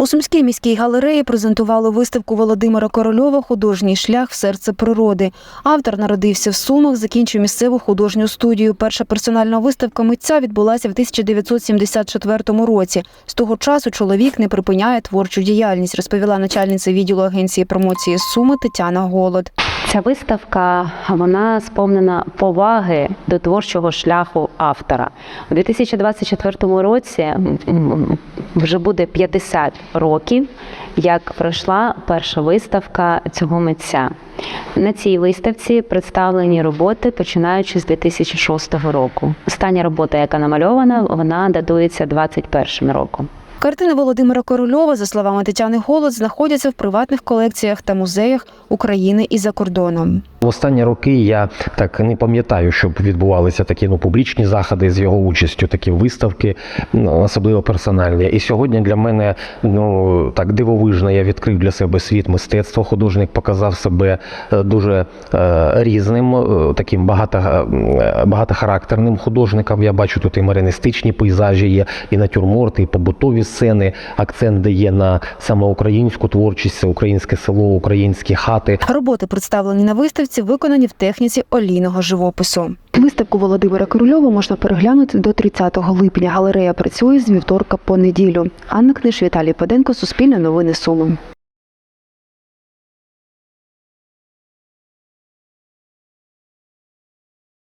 У Сумській міській галереї презентували виставку Володимира Корольова Художній шлях в серце природи. Автор народився в Сумах, закінчив місцеву художню студію. Перша персональна виставка митця відбулася в 1974 році. З того часу чоловік не припиняє творчу діяльність, розповіла начальниця відділу агенції промоції Суми Тетяна Голод. Ця виставка вона сповнена поваги до творчого шляху автора. У 2024 році вже буде 50 років, як пройшла перша виставка цього митця. На цій виставці представлені роботи починаючи з 2006 року. Остання робота, яка намальована, вона датується 21 роком. Картини Володимира Корольова, за словами Тетяни Голод, знаходяться в приватних колекціях та музеях України і за кордоном. В останні роки я так не пам'ятаю, щоб відбувалися такі ну публічні заходи з його участю, такі виставки, ну, особливо персональні. І сьогодні для мене ну так дивовижно. Я відкрив для себе світ мистецтва. Художник показав себе е, дуже е, різним, е, таким багато, е, багатохарактерним художником. Я бачу тут і маринистичні пейзажі, є і натюрморти, і побутові сцени. Акцент дає на саме українську творчість, українське село, українські хати. Роботи, представлені на виставці, виконані в техніці олійного живопису. Виставку Володимира Корольова можна переглянути до 30 липня. Галерея працює з вівторка по неділю. Анна Книш, Віталій Паденко, Суспільне новини Суми.